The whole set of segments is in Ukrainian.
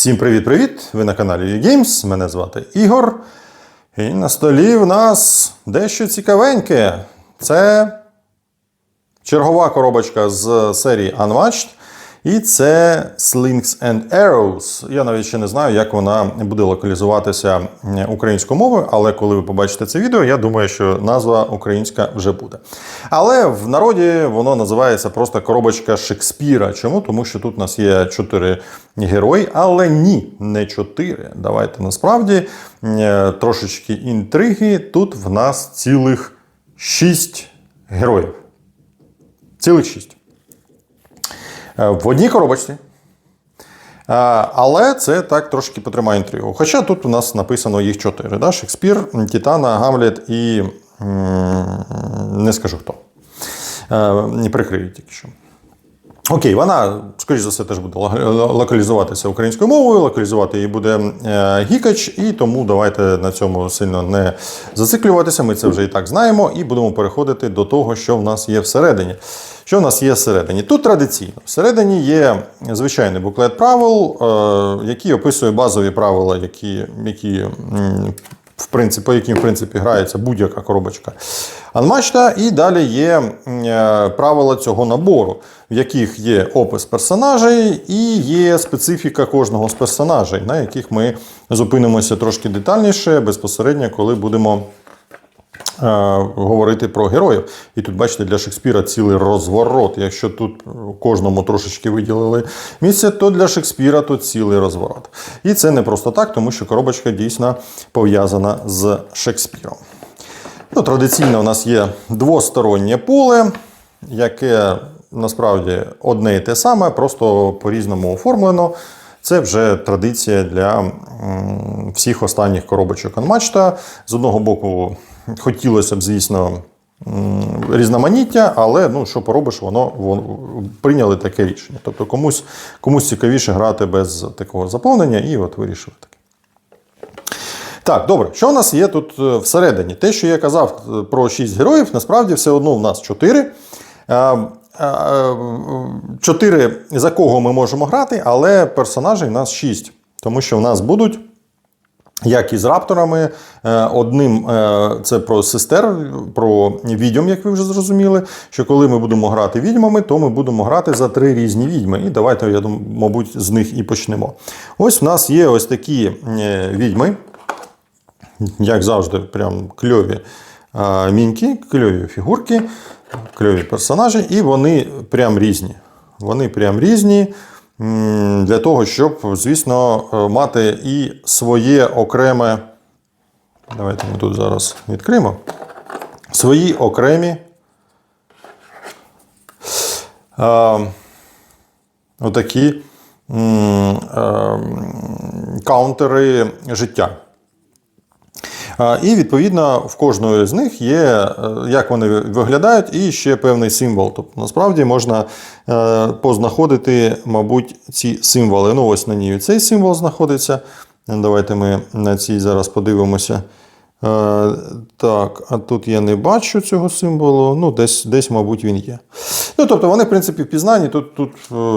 Всім привіт-привіт! Ви на каналі UGames, мене звати Ігор. І на столі в нас дещо цікавеньке. Це чергова коробочка з серії Unmatched. І це Slings and Arrows. Я навіть ще не знаю, як вона буде локалізуватися українською мовою, але коли ви побачите це відео, я думаю, що назва українська вже буде. Але в народі воно називається просто коробочка Шекспіра. Чому? Тому що тут у нас є чотири герої, але ні, не чотири. Давайте насправді е, трошечки інтриги. Тут в нас цілих шість героїв. Цілих шість. Е, В одній коробочці. Е, Але це так трошки потримає інтригу. Хоча тут у нас написано їх чотири: да? Шекспір, Титана, Гамлет і не скажу хто. Е, Не прикрию тільки що. Окей, вона, скоріш за все, теж буде локалізуватися українською мовою, локалізувати її буде гікач, і тому давайте на цьому сильно не зациклюватися. Ми це вже і так знаємо, і будемо переходити до того, що в нас є всередині. Що в нас є всередині? Тут традиційно. Всередині є звичайний буклет правил, е, який описує базові правила, які, які в принципі, по яким в принципі грається будь-яка коробочка анмачта. І далі є е, правила цього набору, в яких є опис персонажей і є специфіка кожного з персонажей, на яких ми зупинимося трошки детальніше, безпосередньо, коли будемо. Е, Говорити про героїв. І тут, бачите, для Шекспіра цілий розворот. Якщо тут кожному трошечки виділили місце, то для Шекспіра тут цілий розворот. І це не просто так, тому що коробочка дійсно пов'язана з Шекспіром. Ну, традиційно у нас є двостороннє поле, яке насправді одне і те саме, просто по-різному оформлено. Це вже традиція для всіх останніх коробочок Unmatched. З одного боку, хотілося б, звісно, різноманіття, але ну, що поробиш, воно, воно прийняли таке рішення. Тобто комусь, комусь цікавіше грати без такого заповнення, і от вирішили таке. Так, добре, що у нас є тут е, всередині? Те, що я казав е, про 6 героїв, насправді все одно в нас 4. Чотири за кого ми можемо грати, але персонажей в нас 6. Тому що в нас будуть. Як і з рапторами, Е, одним е, це про сестер, про відьом, як ви вже зрозуміли. Що коли ми будемо грати відьмами, то ми будемо грати за три різні відьми. І давайте, я думаю, мабуть, з них і почнемо. Ось в нас є ось такі е, відьми, як завжди, прям кльові міньки, кльові фігурки, кльові персонажі, і вони прям різні. Вони прям різні. Для того, щоб, звісно, е, мати і своє окреме. Давайте ми тут зараз відкриємо. Свої окремі е, отакі е, каунтери життя. І відповідно в кожної з них є, е, як вони виглядають, і ще певний символ. Тобто, насправді можна е, познаходити, мабуть, ці символи. Ну, ось на ній цей символ знаходиться. Давайте ми на цій зараз подивимося. Е, Так, а тут я не бачу цього символу. Ну, десь, десь мабуть, він є. Ну, тобто, вони, в принципі, впізнані, тут, тут,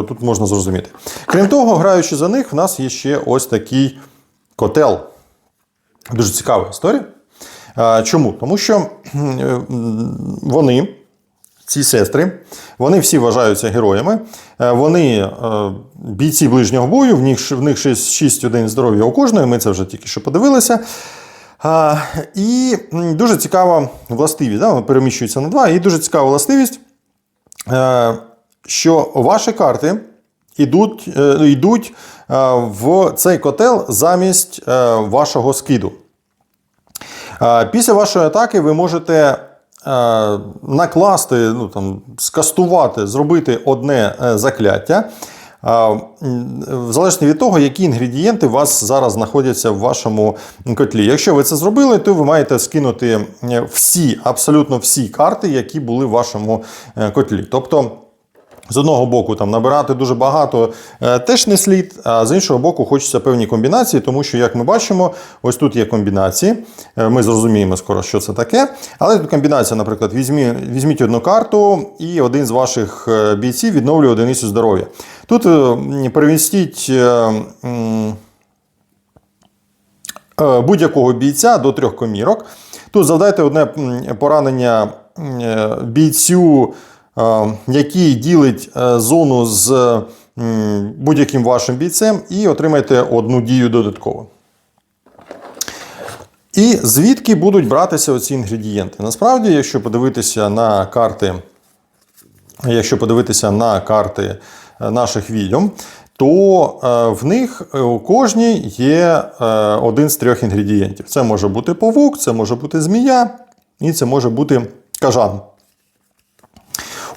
тут можна зрозуміти. Крім того, граючи за них, в нас є ще ось такий котел. Дуже цікава історія. Чому? Тому що е, вони, ці сестри, вони всі вважаються героями. Е, Вони е, бійці ближнього бою, в них, в них 6 один здоров'я у кожної, ми це вже тільки що подивилися. І дуже цікава властивість, да? вони переміщуються на два, і дуже цікава властивість, що ваші карти йдуть, йдуть в цей котел замість вашого скиду. Після вашої атаки ви можете е, накласти, ну, там, скастувати, зробити одне е, закляття. е, м, Залежно від того, які інгредієнти у вас зараз знаходяться в вашому котлі. Якщо ви це зробили, то ви маєте скинути е, всі, абсолютно всі карти, які були в вашому котлі. Тобто З одного боку, там набирати дуже багато е, теж не слід, а з іншого боку, хочеться певні комбінації, тому що, як ми бачимо, ось тут є комбінації. Е, Ми зрозуміємо скоро, що це таке. Але тут комбінація, наприклад, візьмі, візьміть одну карту, і один з ваших е, бійців відновлює одиницю здоров'я. Тут перемістіть. будь-якого бійця до трьох комірок. Тут завдайте одне поранення бійцю, який ділить е, зону з будь-яким вашим бійцем, і отримайте одну дію додатково. І звідки будуть братися оці інгредієнти? Насправді, якщо подивитися на карти, якщо подивитися на карти е, наших відьом, то е, в них е, у кожній є е, один з трьох інгредієнтів. Це може бути павук, це може бути змія, і це може бути кажан.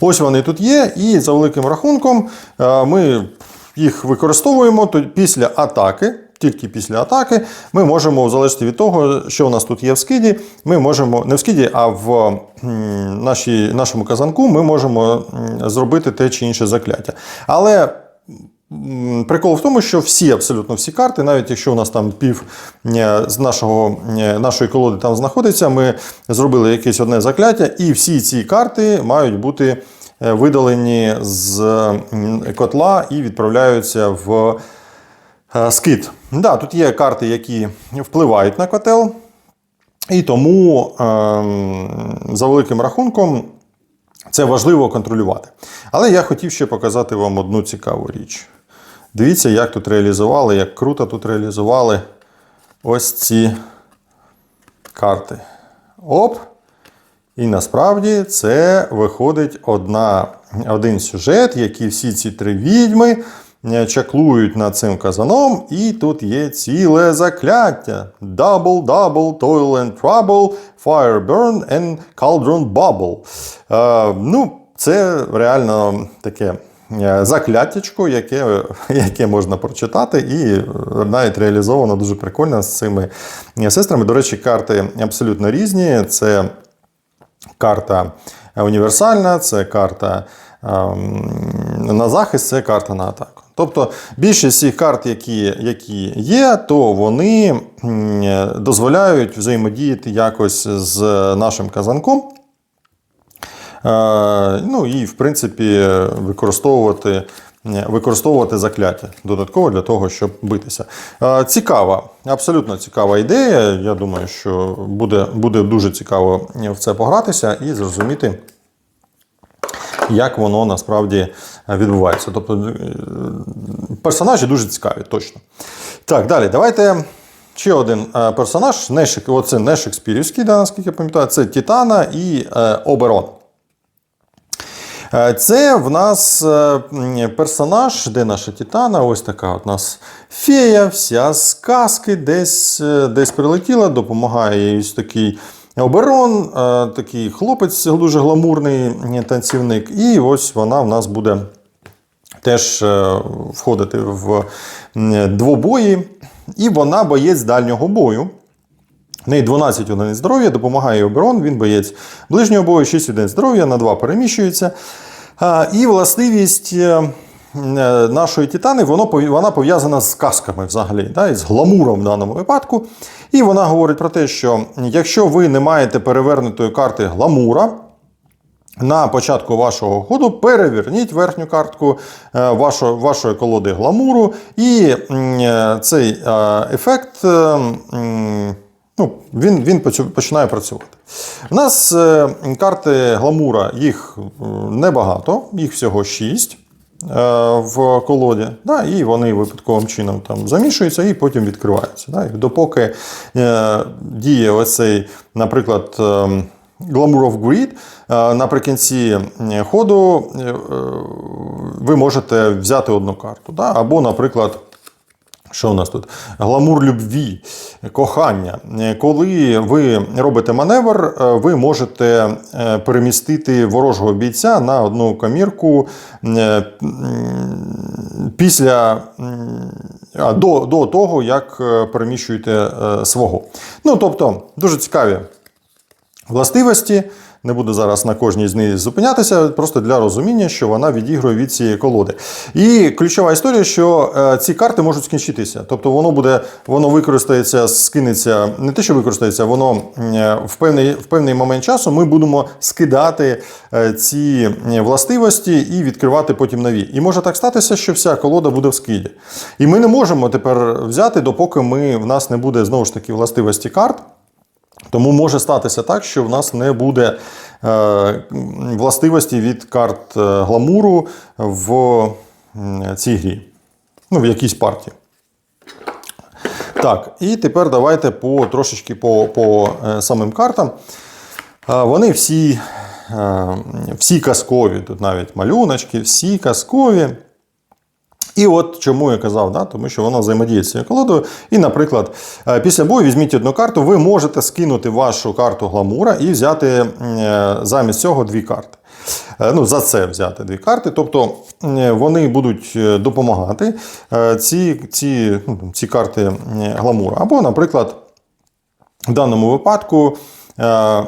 Ось вони тут є, і за великим рахунком е, ми їх використовуємо після атаки. Тільки після атаки ми можемо, в залежності від того, що у нас тут є в скиді, ми можемо не в скиді, а в нашій, нашому казанку ми можемо зробити те чи інше закляття. Але прикол в тому, що всі, абсолютно всі карти, навіть якщо у нас там пів е, з нашого, е, нашої колоди там знаходиться, ми зробили якесь одне закляття, і всі ці карти мають бути е, видалені з котла і відправляються в скид. Да, тут є карти, які впливають на котел, і тому ем, за великим рахунком це важливо контролювати. Але я хотів ще показати вам одну цікаву річ. Дивіться, як тут реалізували, як круто тут реалізували ось ці карти. Оп! І насправді це виходить одна, один сюжет, який всі ці три відьми е, чаклують над цим казаном, і тут є ціле закляття: Double, double, toil and trouble, fire burn and cauldron bubble. Е, ну, це реально таке. Е, Закляттячко, яке, яке можна прочитати, і е, навіть реалізовано дуже прикольно з цими е, сестрами. До речі, карти абсолютно різні. Це карта універсальна, це карта ем, на захист, це карта на атаку. Тобто більшість цих карт, які, які є, то вони дозволяють взаємодіяти якось з нашим казанком. Е, Ну і, в принципі, використовувати, використовувати закляття додатково для того, щоб битися. Е, Цікава, абсолютно цікава ідея. Я думаю, що буде, буде дуже цікаво в це погратися і зрозуміти. Як воно насправді відбувається. Тобто е, персонажі дуже цікаві, точно. Так, далі, давайте ще один персонаж. Не, оце не шекспірівський, да, наскільки я пам'ятаю, це Титана і Оберон. Е, Це в нас е, персонаж, де наша Титана, ось така у нас фея, вся з казки, десь, е, десь прилетіла, допомагає їй такий оберон, такий хлопець дуже гламурний танцівник. І ось вона в нас буде теж входити в двобої. І вона боєць дальнього бою. В неї 12 одиниць здоров'я, допомагає оборон, він боєць ближнього бою, 6 одиниць здоров'я, на 2 переміщується. І властивість е, е, нашої титани вона пов'язана з казками взагалі, да, і з гламуром в даному випадку. І вона говорить про те, що якщо ви не маєте перевернутої карти гламура, на початку вашого ходу переверніть верхню картку е, вашої, вашої колоди гламуру, і цей ефект ну, він, він починає працювати. У нас е, карти гламура, їх е, небагато, їх всього 6 в колоді, да, і вони випадковим чином там замішуються і потім відкриваються. Да, і допоки е, діє оцей, наприклад, Glamour of Greed, е, наприкінці е, ходу е, е, ви можете взяти одну карту. Да? Або, наприклад, що у нас тут? Гламур любві, кохання. Коли ви робите маневр, е, ви можете е, перемістити ворожого бійця на одну камірку е, після до, до того, як переміщуєте свого. Ну, тобто, дуже цікаві властивості. Не буду зараз на кожній з них зупинятися, просто для розуміння, що вона відігрує від цієї колоди. І ключова історія, що е, ці карти можуть скінчитися. Тобто воно буде, воно використається, скинеться, не те, що використається, воно е, в певний, в певний момент часу ми будемо скидати е, ці властивості і відкривати потім нові. І може так статися, що вся колода буде в скиді. І ми не можемо тепер взяти, допоки ми, в нас не буде знову ж таки властивості карт. Тому може статися так, що в нас не буде е, властивості від карт е, гламуру в цій грі. Ну, в якійсь партії. Так, і тепер давайте по, трошечки по, по е, самим картам. Вони всі, всі казкові, тут навіть малюночки, всі казкові. І от чому я казав, да? тому що вона взаємодіє з цією колодою. І, наприклад, е, після бою візьміть одну карту, ви можете скинути вашу карту гламура і взяти е, замість цього дві карти. Е, Ну, за це взяти дві карти. Тобто вони будуть допомагати ці, ці, ну, ці карти гламура. Або, наприклад, в даному випадку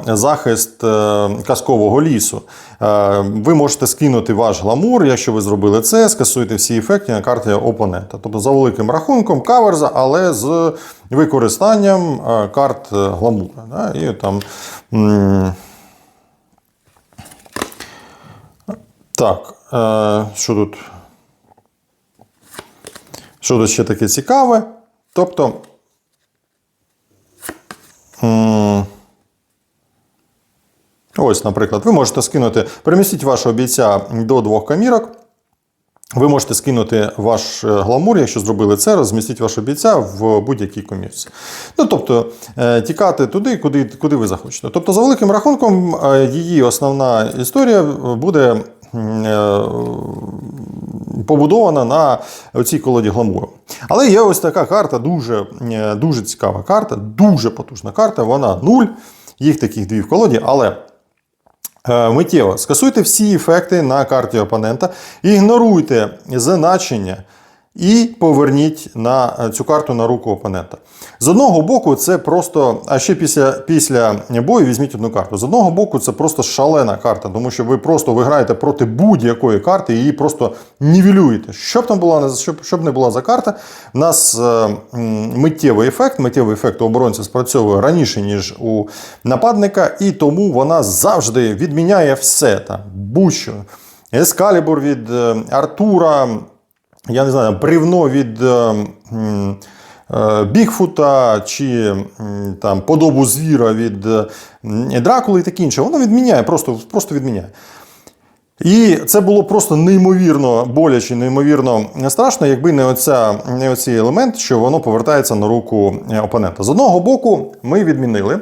захист е, казкового лісу. Е, Ви можете скинути ваш гламур, якщо ви зробили це, скасуєте всі ефекти на карті опонента. Тобто за великим рахунком каверза, але з використанням е, карт е, гламура. І там, так, е, що тут? Що тут ще таке цікаве? Тобто. Ось, наприклад, ви можете скинути, перемістіть вашого бійця до двох камірок. Ви можете скинути ваш е, гламур, якщо зробили це, розмістіть вашого бійця в будь-якій комірці. Ну, тобто, е, тікати туди, куди, куди ви захочете. Тобто, за великим рахунком, е, її основна історія буде побудована на цій колоді гламуру. Але є ось така карта, дуже, дуже цікава карта, дуже потужна карта. Вона нуль. Їх таких дві в колоді, але. Е, Миттєво. Скасуйте всі ефекти на карті опонента, ігноруйте значення і поверніть на е, цю карту на руку опонента. З одного боку, це просто, а ще після, після бою візьміть одну карту. З одного боку, це просто шалена карта, тому що ви просто ви граєте проти будь-якої карти і її просто нівелюєте. Щоб там була щоб, щоб не була за карта, в нас е, миттєвий ефект, миттєвий ефект у оборонця спрацьовує раніше, ніж у нападника, і тому вона завжди відміняє все там, будь-що. Ескалібур від е, Артура, я не знаю, бревно від. е, е, Бігфута чи там подобу звіра від е, Дракули і таке інше, воно відміняє, просто, просто відміняє. І це було просто неймовірно боляче, неймовірно страшно, якби не, оця, не оцей елемент, що воно повертається на руку опонента. З одного боку, ми відмінили.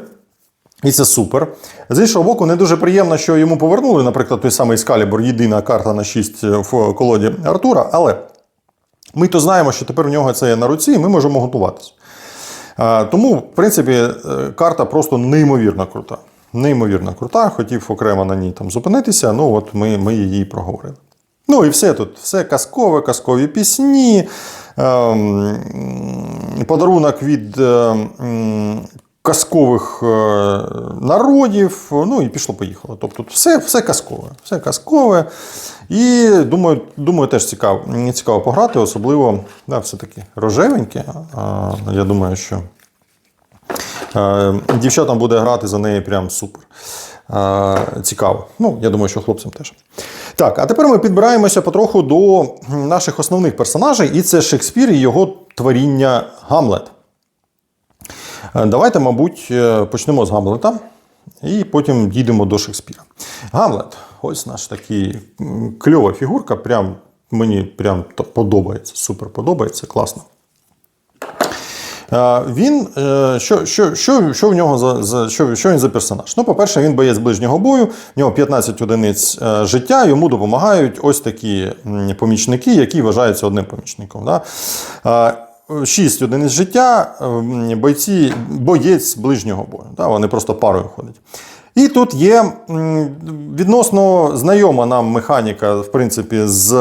І це супер. З іншого боку, не дуже приємно, що йому повернули, наприклад, той самий Скалібур, єдина карта на 6 в колоді Артура. Але ми то знаємо, що тепер в нього це є на руці, і ми можемо готуватися. Тому, в принципі, е, карта просто неймовірно крута. Неймовірно крута. Хотів окремо на ній там зупинитися, ну от ми, ми її проговорили. Ну і все тут, все казкове, казкові пісні, ем, подарунок від ем, казкових е, народів. Ну і пішло-поїхало. Тобто все, все казкове. Все казкове. І думаю, думаю, теж цікаво, цікаво пограти, особливо да, все-таки рожевеньке. Я думаю, що е, дівчатам буде грати за неї прям супер. Е, Цікаво. Ну, я думаю, що хлопцям теж. Так, а тепер ми підбираємося потроху до наших основних персонажей, і це Шекспір і його творіння Гамлет. Е, Давайте, мабуть, е, почнемо з Гамлета і потім дійдемо до Шекспіра. Гамлет, ось наш такий кльова фігурка. Прям, мені прям подобається, супер подобається, класно. Е, Він, що, що, що, що в нього за, за що, що він за персонаж? Ну, по-перше, він боєць ближнього бою, в нього 15 одиниць життя, йому допомагають ось такі помічники, які вважаються одним помічником. Да? Е, 6 одиниць життя, ем, бойці, боєць ближнього бою. Да? Вони просто парою ходять. І тут є відносно знайома нам механіка, в принципі, з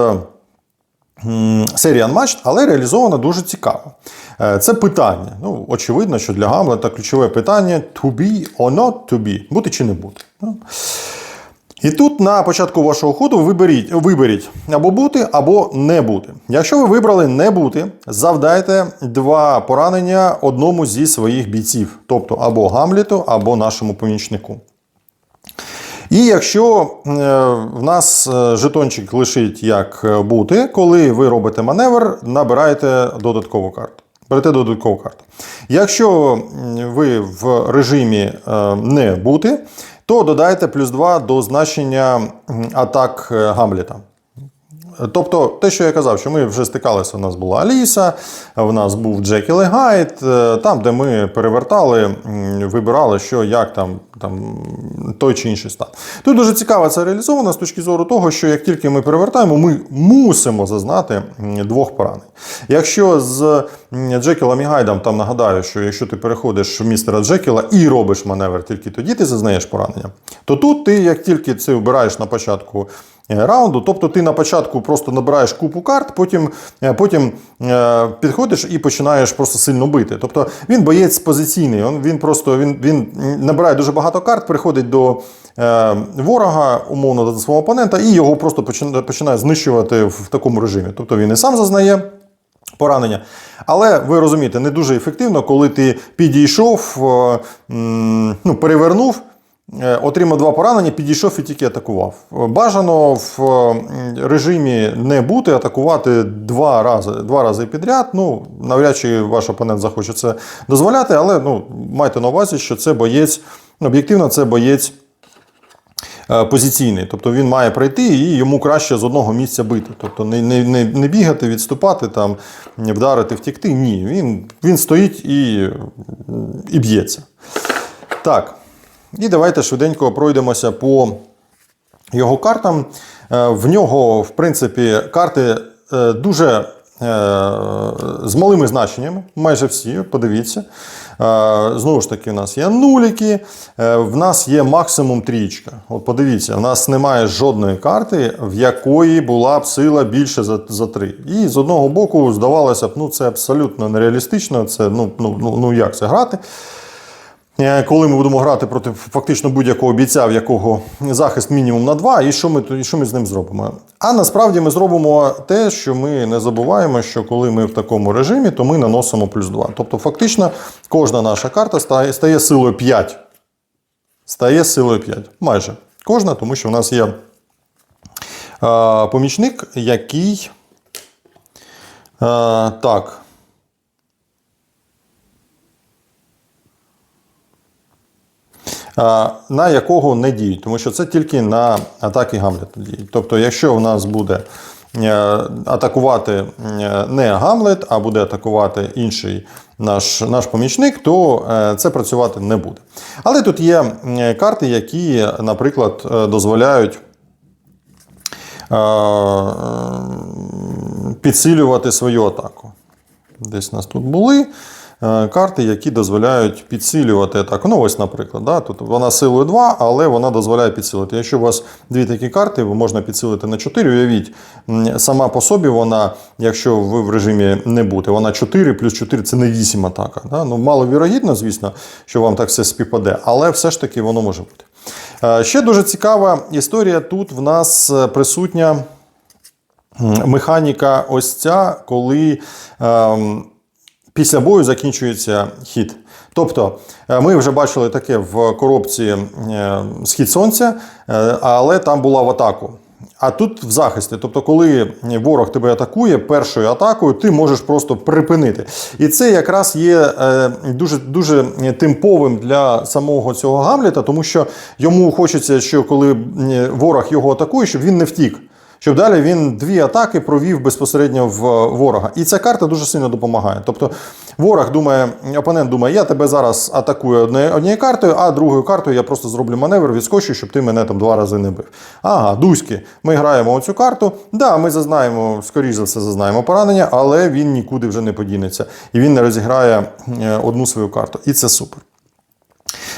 м, серія Unmatched, але реалізована дуже цікаво. Е, Це питання. Ну, очевидно, що для Гамлета ключове питання to be or not to be, бути чи не бути. І тут на початку вашого ходу виберіть, виберіть або бути, або не бути. Якщо ви вибрали не бути, завдайте два поранення одному зі своїх бійців, тобто або Гамліту, або нашому помічнику. І якщо е, в нас е, жетончик лишить як е, бути, коли ви робите маневр, набираєте додаткову карту. Берете додаткову карту. Якщо ви в режимі не бути, то додайте плюс 2 до значення атак е, Гамліта. Тобто, те, що я казав, що ми вже стикалися, у нас була Аліса, в нас був Джекіл і Гайд, е, там, де ми перевертали, вибирали, що як там, там той чи інший стан. Тут дуже цікаво це реалізовано з точки зору того, що як тільки ми перевертаємо, ми мусимо зазнати двох поранень. Якщо з Джекілом і Гайдом, там нагадаю, що якщо ти переходиш в містера Джекіла і робиш маневр, тільки тоді ти зазнаєш поранення, то тут ти, як тільки це обираєш на початку е, раунду. Тобто ти на початку просто набираєш купу карт, потім, е, потім е, підходиш і починаєш просто сильно бити. Тобто він боєць позиційний, він, він просто він, він набирає дуже багато карт, приходить до е, ворога, умовно до свого опонента, і його просто починає, знищувати в такому режимі. Тобто він і сам зазнає. Поранення. Але ви розумієте, не дуже ефективно, коли ти підійшов, е, ну, перевернув, е, отримав два поранення, підійшов і тільки атакував. Бажано в режимі не бути, атакувати два рази два рази підряд. Ну, навряд чи ваш опонент захоче це дозволяти, але ну, майте на увазі, що це боєць, об'єктивно, це боєць. е, Позиційний, тобто він має пройти і йому краще з одного місця бити. Тобто не, не, не, не бігати, відступати, там, вдарити, втікти. Ні, він, він стоїть і, і б'ється. Так, і давайте швиденько пройдемося по його картам. Е, В нього, в принципі, карти е, дуже з малими значеннями, майже всі, подивіться. Е, Знову ж таки, в нас є нуліки, е, в нас є максимум трічка. От подивіться, в нас немає жодної карти, в якої була б сила більше за, за 3. І з одного боку, здавалося б, ну це абсолютно нереалістично, це ну, ну, ну, ну як це грати. Е, Коли ми будемо грати проти фактично будь-якого бійця, в якого захист мінімум на 2, і що ми, і що ми з ним зробимо? А насправді ми зробимо те, що ми не забуваємо, що коли ми в такому режимі, то ми наносимо плюс 2. Тобто, фактично, кожна наша карта стає, стає силою 5. Стає силою 5. Майже кожна, тому що в нас є е, помічник, який. Е, так. На якого не діють, тому що це тільки на атаки Гамлета діють. Тобто, якщо в нас буде е, атакувати е, не Гамлет, а буде атакувати інший наш, наш помічник, то е, це працювати не буде. Але тут є карти, які, наприклад, дозволяють. Підсилювати свою атаку. Десь нас тут були карти, які дозволяють підсилювати атаку. Ну, ось, наприклад, да, тут вона силою 2, але вона дозволяє підсилити. Якщо у вас дві такі карти, можна підсилити на 4. Уявіть, сама по собі вона, якщо ви в режимі не бути, вона 4 плюс 4 це не 8 атака. Да? Ну, маловірогідно, звісно, що вам так все співпаде, але все ж таки воно може бути. Е, Ще дуже цікава історія. Тут в нас е, присутня. Механіка ось ця, коли ем, після бою закінчується хід. Тобто, е, ми вже бачили таке в коробці е, схід сонця, е, але там була в атаку. А тут в захисті. Тобто, коли ворог тебе атакує першою атакою, ти можеш просто припинити. І це якраз є дуже дуже тимповим для самого цього Гамліта, тому що йому хочеться, що коли ворог його атакує, щоб він не втік. Щоб далі він дві атаки провів безпосередньо в ворога. І ця карта дуже сильно допомагає. Тобто ворог думає, опонент думає, я тебе зараз атакую однією картою, а другою картою я просто зроблю маневр, відскочу, щоб ти мене там два рази не бив. Ага, дуськи. Ми граємо оцю карту. Да, ми зазнаємо, скоріш за все, зазнаємо поранення, але він нікуди вже не подінеться. І він не розіграє е, одну свою карту. І це супер.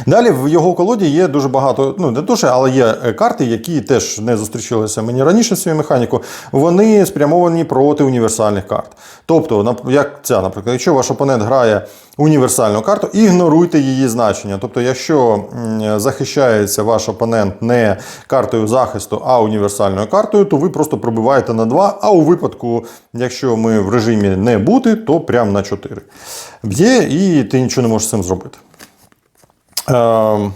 Далі в його колоді є дуже багато, ну не дуже, але є е, карти, які теж не зустрічалися мені раніше в своєю механіку. Вони спрямовані проти універсальних карт. Тобто, як ця, наприклад, якщо ваш опонент грає універсальну карту, ігноруйте її значення. Тобто, якщо захищається ваш опонент не картою захисту, а універсальною картою, то ви просто пробиваєте на 2, а у випадку, якщо ми в режимі не бути, то прямо на 4. Б'є і ти нічого не можеш з цим зробити. Ем,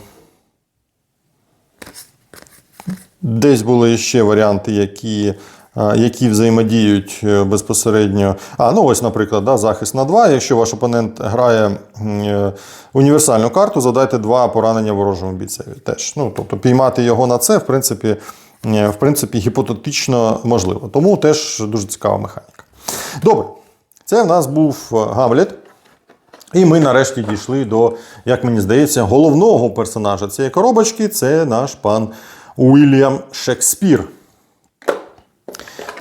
Десь були ще варіанти, які, е, які взаємодіють е, безпосередньо. А, ну ось, наприклад, да, захист на 2. Якщо ваш опонент грає е, універсальну карту, задайте два поранення ворожому бійцеві. Теж. Ну, тобто піймати його на це, в принципі, в принципі, гіпотетично можливо. Тому теж дуже цікава механіка. Добре, це в нас був Гамлет. І ми нарешті дійшли до, як мені здається, головного персонажа цієї коробочки це наш пан Уільям Шекспір.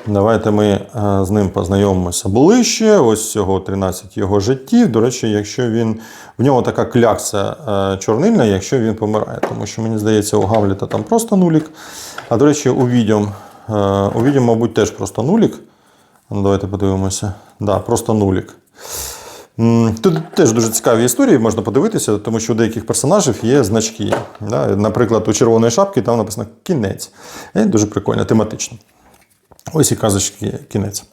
Давайте ми е, з ним познайомимося ближче. Ось всього 13 його життів. До речі, якщо він. В нього така клякса е, чорнильна, якщо він помирає. Тому що мені здається, у Гамліта там просто нулік. А до речі, у Відьом, е, у Відьом, мабуть, теж просто нулік. Ну, давайте подивимося. Да, просто нулік. Тут теж дуже цікаві історії, можна подивитися, тому що у деяких персонажів є значки. Наприклад, у червоної шапки там написано кінець. Дуже прикольно, тематично. Ось і казочки кінець.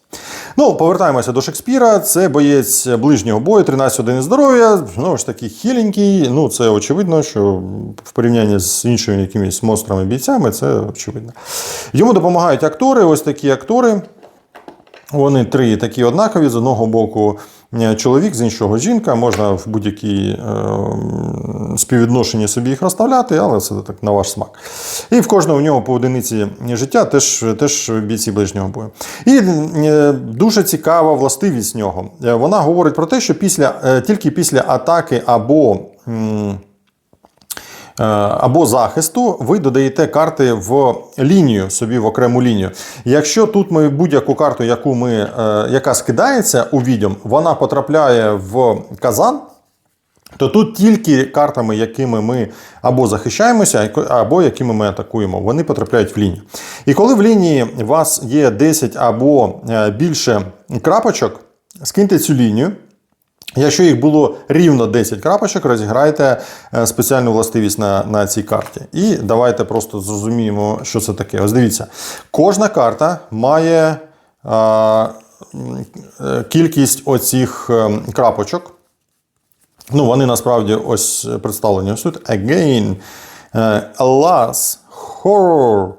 Ну, повертаємося до Шекспіра. Це боєць ближнього бою, 13 одиниць здоров'я. Знову ж таки, хіленький. Ну, це очевидно, що в порівнянні з іншими якимись монстрами-бійцями, це очевидно. Йому допомагають актори, ось такі актори. Вони три такі однакові. З одного боку е, чоловік, з іншого жінка. Можна в будь-якій е, співвідношенні собі їх розставляти, але це так на ваш смак. І в кожного в нього по одиниці життя теж, теж бійці ближнього бою. І е, дуже цікава властивість нього. Е, Вона говорить про те, що після, е, тільки після атаки або. Е, або захисту, ви додаєте карти в лінію, собі в окрему лінію. Якщо тут ми будь-яку карту, яку ми, е, яка скидається у відьом, вона потрапляє в казан. То тут тільки картами, якими ми або захищаємося, або якими ми атакуємо, вони потрапляють в лінію. І коли в лінії у вас є 10 або е, більше крапочок, скиньте цю лінію. Якщо їх було рівно 10 крапочок, розіграйте е, спеціальну властивість на, на цій карті. І давайте просто зрозуміємо, що це таке. Ось дивіться, кожна карта має а, е, кількість оцих е, крапочок. Ну, вони насправді ось представлені ось тут. Again, е, alas, horror.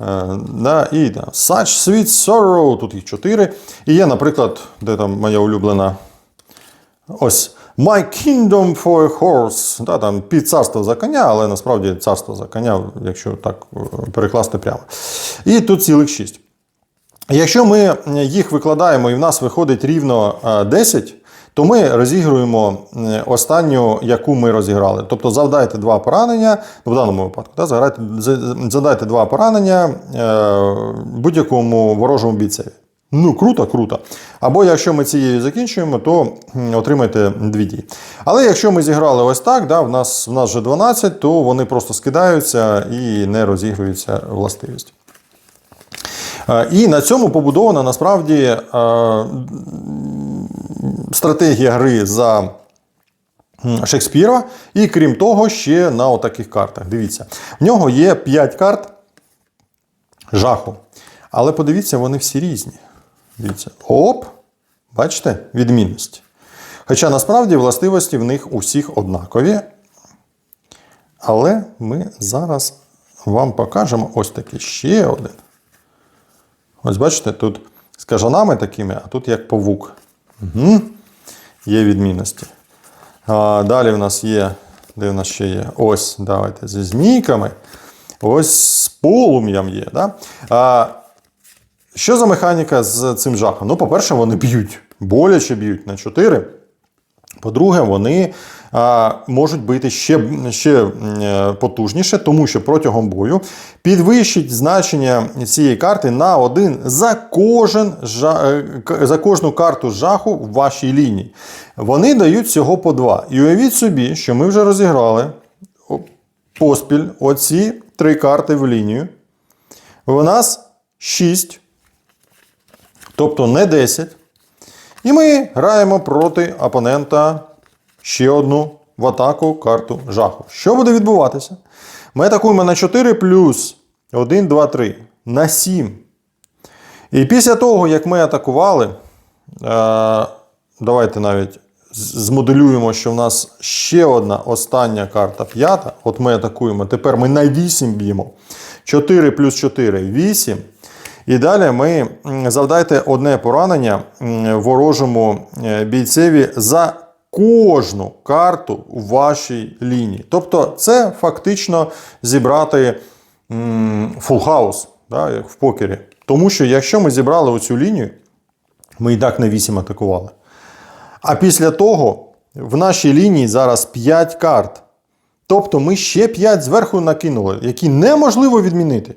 е, Да, і там, such sweet sorrow, тут їх чотири. І є, наприклад, де там моя улюблена Ось My kingdom for a horse. Да, там під царство за коня, але насправді царство за коня, якщо так е, перекласти прямо. І тут цілих 6. Якщо ми їх викладаємо і в нас виходить рівно е, 10, то ми розігруємо е, останню, яку ми розіграли. Тобто завдайте два поранення, ну, в даному випадку, да, задайте два поранення е, будь-якому ворожому бійцеві. Ну, круто, круто. Або якщо ми цією закінчуємо, то м, отримайте дві дії. Але якщо ми зіграли ось так, да, в нас в нас вже 12, то вони просто скидаються і не розігрується властивість. Е, І на цьому побудована насправді е, стратегія гри за Шекспіра. І крім того, ще на отаких картах. Дивіться, в нього є 5 карт жаху. Але подивіться, вони всі різні. Дивіться, оп, бачите, відмінності. Хоча насправді властивості в них усіх однакові. Але ми зараз вам покажемо ось такий ще один. Ось бачите, тут з кажанами такими, а тут як павук. Угу. Є відмінності. А, далі в нас є, де в нас ще є? Ось, давайте зі змійками. Ось з полум'ям є. Да? А, що за механіка з цим жахом? Ну, по-перше, вони б'ють, боляче б'ють на 4. По-друге, вони а, можуть бити ще, ще е, потужніше, тому що протягом бою підвищить значення цієї карти на один за, кожен, е, за кожну карту жаху в вашій лінії. Вони дають всього по два. І уявіть собі, що ми вже розіграли поспіль оці три карти в лінію. У нас 6, тобто не 10. І ми граємо проти опонента ще одну в атаку карту жаху. Що буде відбуватися? Ми атакуємо на 4 плюс 1, 2, 3 на 7. І після того, як ми атакували, е, давайте навіть змоделюємо, що в нас ще одна остання карта п'ята. От ми атакуємо. Тепер ми на 8 б'ємо. 4 плюс 4 8. І далі ми завдайте одне поранення ворожому е, бійцеві за кожну карту у вашій лінії. Тобто, це фактично зібрати фул хаус, да, в покері. Тому що якщо ми зібрали оцю лінію, ми і так на 8 атакували. А після того в нашій лінії зараз 5 карт. Тобто ми ще 5 зверху накинули, які неможливо відмінити.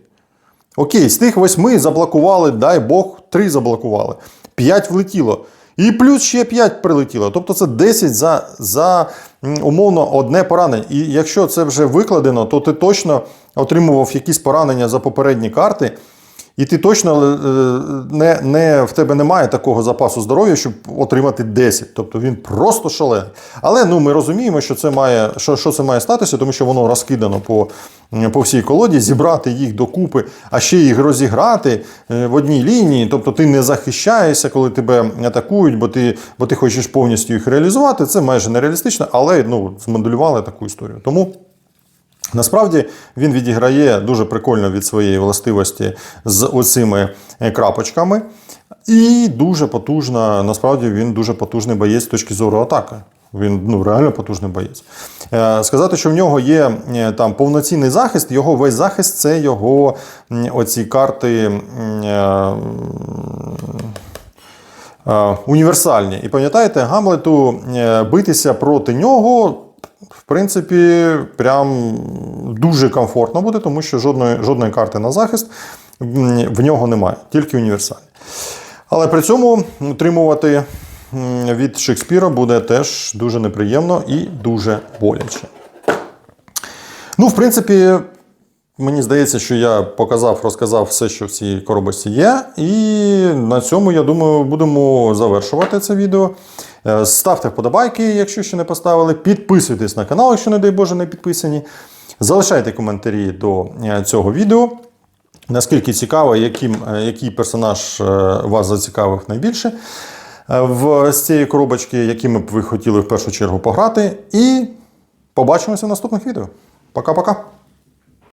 Окей, з тих восьми заблокували, дай Бог, три заблокували. п'ять влетіло. І плюс ще 5 прилетіло. Тобто це 10 за, за умовно одне поранення. І якщо це вже викладено, то ти точно отримував якісь поранення за попередні карти. І ти точно е, не, не, в тебе немає такого запасу здоров'я, щоб отримати 10. Тобто він просто шалений. Але ну, ми розуміємо, що це має, що, що це має статися, тому що воно розкидано по, по всій колоді, зібрати їх докупи, а ще їх розіграти е, в одній лінії. Тобто ти не захищаєшся, коли тебе атакують, бо ти, бо ти хочеш повністю їх реалізувати. Це майже нереалістично, але ну, змоделювали таку історію. Тому. Насправді він відіграє дуже прикольно від своєї властивості з оцими е, крапочками. І дуже потужна, насправді він дуже потужний боєць з точки зору атаки. Він ну, реально потужний боєць. Е, сказати, що в нього є е, там повноцінний захист, його весь захист це його оці карти. Універсальні. І пам'ятаєте, Гамлету битися проти нього, в принципі, прям дуже комфортно буде, тому що жодної, жодної карти на захист в нього немає, тільки універсальні. Але при цьому утримувати від Шекспіра буде теж дуже неприємно і дуже боляче. Ну, в принципі, мені здається, що я показав, розказав все, що в цій коробочці є. І на цьому, я думаю, будемо завершувати це відео. Е, Ставте вподобайки, якщо ще не поставили. Підписуйтесь на канал, якщо, не дай Боже, не підписані. Залишайте коментарі до е, цього відео. Наскільки цікаво, яким, е, який персонаж вас зацікавив найбільше в з цієї коробочки, якими б ви хотіли в першу чергу пограти. І побачимося в наступних відео. Пока-пока.